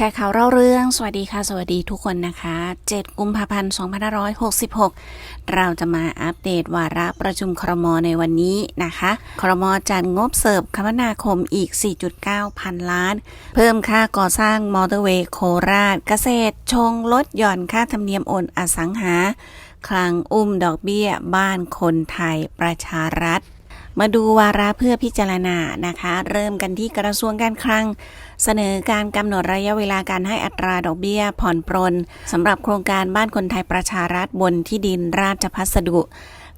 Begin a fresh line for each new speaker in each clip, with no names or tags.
แชร์ข่าวเล่าเรื่อง สวัสดีค่ะ สวัสดีทุกคนนะคะ 7 กุมภาพันธ์ 2566 เราจะมาอัปเดตวาระประชุมครมในวันนี้นะคะ ครมจัดงบเสิร์ฟคมนาคมอีก 4.9 พันล้าน เพิ่มค่าก่อสร้างมอเตอร์เวย์โคราช เกษตร ชงลดหย่อนค่าธรรมเนียมโอนอสังหา คลังอุ้มดอกเบี้ย บ้านคนไทยประชารัฐ มาดูวาระเพื่อพิจารณานะคะ เริ่มกันที่กระทรวงการคลัง เสนอการกำหนดระยะเวลาการให้อัตราดอกเบี้ยผ่อนปรนสำหรับโครงการบ้านคนไทยประชารัฐบนที่ดินราชพัสดุ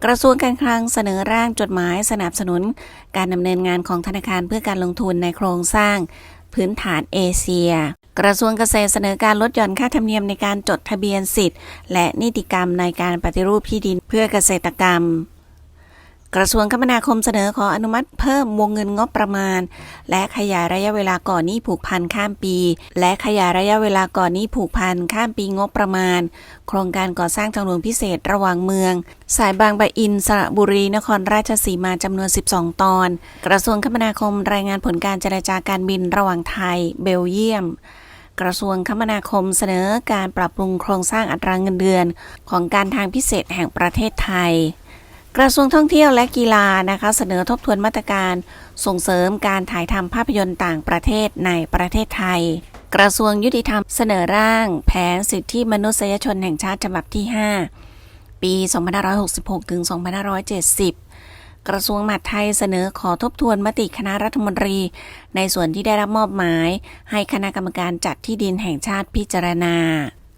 กระทรวงการคลังเสนอร่างจดหมายสนับสนุน การดำเนินงานของธนาคารเพื่อการลงทุนในโครงสร้าง พื้นฐานเอเชียกระทรวงเกษตรเสนอการลดหย่อนค่าธรรมเนียมในการจดทะเบียนสิทธิ์ และนิติกรรมในการปฏิรูปที่ดินเพื่อเกษตรกรรม กระทรวงคมนาคมเสนอขออนุมัติเพิ่มวงเงินงบประมาณ และขยายระยะเวลาก่อนหนี้ผูกพันข้ามปี และขยายระยะเวลาก่อนหนี้ผูกพันข้ามปีงบประมาณ โครงการก่อสร้างทางหลวงพิเศษระหว่างเมือง สายบางปะอินสระบุรีนครราชสีมาจำนวน 12 ตอน กระทรวงคมนาคมรายงานผลการเจรจาการบินระหว่างไทย เบลเยียมกระทรวงคมนาคมเสนอการปรับปรุงโครงสร้างอัตราเงินเดือน ของการทางพิเศษแห่งประเทศไทย กระทรวงท่องเที่ยวและกีฬานะคะเสนอทบทวนมาตรการส่งเสริมการถ่ายทำภาพยนตร์ต่างประเทศในประเทศไทย กระทรวงยุติธรรมเสนอร่าง แผนสิทธิมนุษยชนแห่งชาติฉบับที่ 5 ปี 2566 ถึง 2570 กระทรวงมหาดไทยเสนอขอทบทวนมติคณะรัฐมนตรี ในส่วนที่ได้รับมอบหมาย ให้คณะกรรมการจัดที่ดินแห่งชาติพิจารณา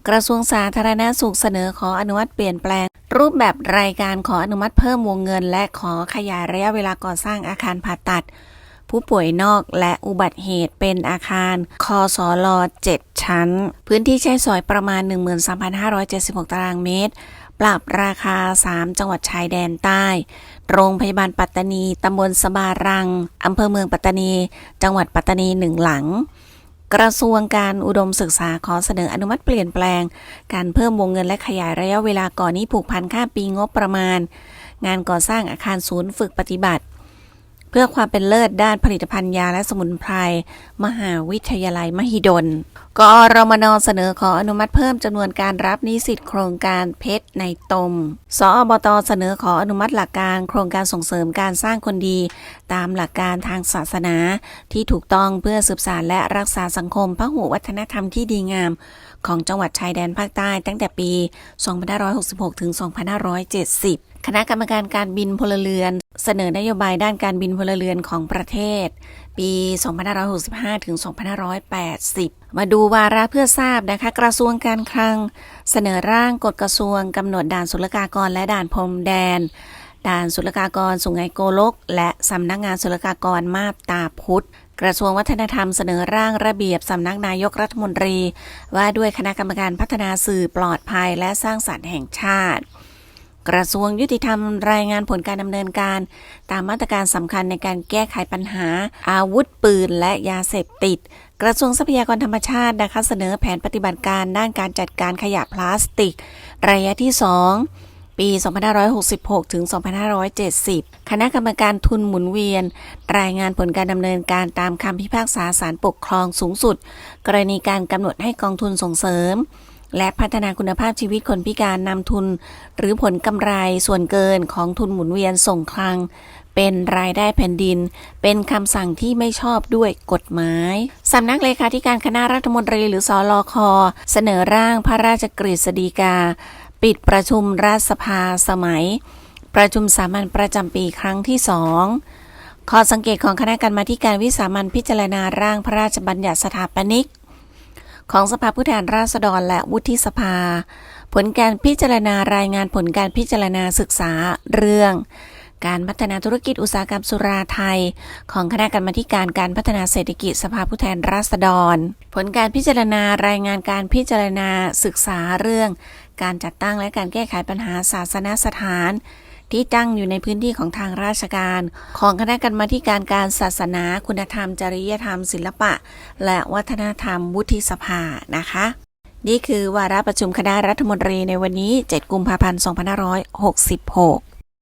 กระทรวงสาธารณาสุขเสนอขออนุมัติเปลี่ยนแปลง รูปแบบรายการขออนุมัติเพิ่มวงเงิน และขอขยายระยะเวลาก่อสร้างอาคารผ่าตัด ผู้ป่วยนอกและอุบัติเหตุเป็นอาคารคอสอลอ7ชั้น พื้นที่ใช้สอยประมาณ 13,576 ตารางเมตร ปรับราคา 3 จังหวัดชายแดนใต้ โรงพยาบาลปัตตานี ตำบลสบารัง อำเภอเมืองปัตตานี จังหวัดปัตตานีหนึ่งหลัง กระทรวงการอุดมศึกษาขอเสนออนุมัติเปลี่ยนแปลง การเพิ่มวงเงินและขยายระยะเวลาก่อนนี้ผูกพันค่าปีงบประมาณ งานก่อสร้างอาคารศูนย์ฝึกปฏิบัติ เพื่อความเป็นเลิศด้านผลิตภัณฑ์ยาและสมุนไพร มหาวิทยาลัยมหิดลกอรมนเสนอขออนุมัติเพิ่มจำนวนการรับนิสิตโครงการเพชรในตม สอบตเสนอขออนุมัติหลักการโครงการส่งเสริมการสร้างคนดี ตามหลักการทางศาสนา ที่ถูกต้องเพื่อสืบสานและรักษาสังคมพหุวัฒนธรรมที่ดีงาม ของจังหวัดชายแดนภาคใต้ตั้งแต่ปี 2566 ถึง 2570 คณะกรรมการการบินพลเรือน เสนอนโยบายด้านการบินพลเรือนของประเทศ ปี 2565 ถึง 2580 มาดูวาระเพื่อทราบนะคะ กระทรวงการคลัง เสนอร่างกฎกระทรวงกำหนดด่านศุลกากรและด่านพรมแดน ด่านศุลกากรสุไหงโกลก และสำนักงานศุลกากรมาบตาพุธกระทรวงวัฒนธรรมเสนอร่างระเบียบสำนักนายกรัฐมนตรี ว่าด้วยคณะกรรมการพัฒนาสื่อปลอดภัยและสร้างสรรค์แห่งชาติ กระทรวงยุติธรรมรายงานผลการดำเนินการ ตามมาตรการสำคัญในการแก้ไขปัญหา อาวุธปืนและยาเสพติด กระทรวงทรัพยากรธรรมชาตินะคะเสนอแผนปฏิบัติการด้านการจัดการขยะพลาสติก ระยะที่ 2ปี 2566 ถึง 2570 คณะกรรมการทุนหมุนเวียน รายงานผลการดำเนินการตามคำพิพากษาศาลปกครองสูงสุด กรณีการกำหนดให้กองทุนส่งเสริม และพัฒนาคุณภาพชีวิตคนพิการนำทุน หรือผลกำไรส่วนเกินของทุนหมุนเวียนส่งคลัง เป็นรายได้แผ่นดิน เป็นคำสั่งที่ไม่ชอบด้วยกฎหมายสำนักเลขาธิการคณะรัฐมนตรีหรือสอลอคอเสนอร่างพระราชกฤษฎีกา ปิดประชุมรัฐสภาสมัย ประชุมสามัญประจำปีครั้งที่สองข้อสังเกตของคณะกรรมาการวิสามัญพิจารณาร่างพระราชบัญญัติสถาปนิก ของสภาผู้แทนราษฎรและวุฒิสภา ผลการพิจารณารายงานผลการพิจารณาศึกษาเรื่อง การพัฒนาธุรกิจอุตสาหกรรมสุราไทย ของคณะกรรมาการการพัฒนาเศรษฐกิจสภาผู้แทนราษฎร ผลการพิจารณารายงานการพิจารณาศึกษาเรื่อง การจัดตั้งและการแก้ไขปัญหาศาสนสถาน ที่ตั้งอยู่ในพื้นที่ของทางราชการ ของคณะกรรมาการการศาสนา คุณธรรม จริยธรรม ศิลปะ และวัฒนธรรมวุฒิสภานะคะ นี่คือวาระประชุมคณะรัฐมนตรีในวันนี้ 7 กุมภาพันธ์ 2566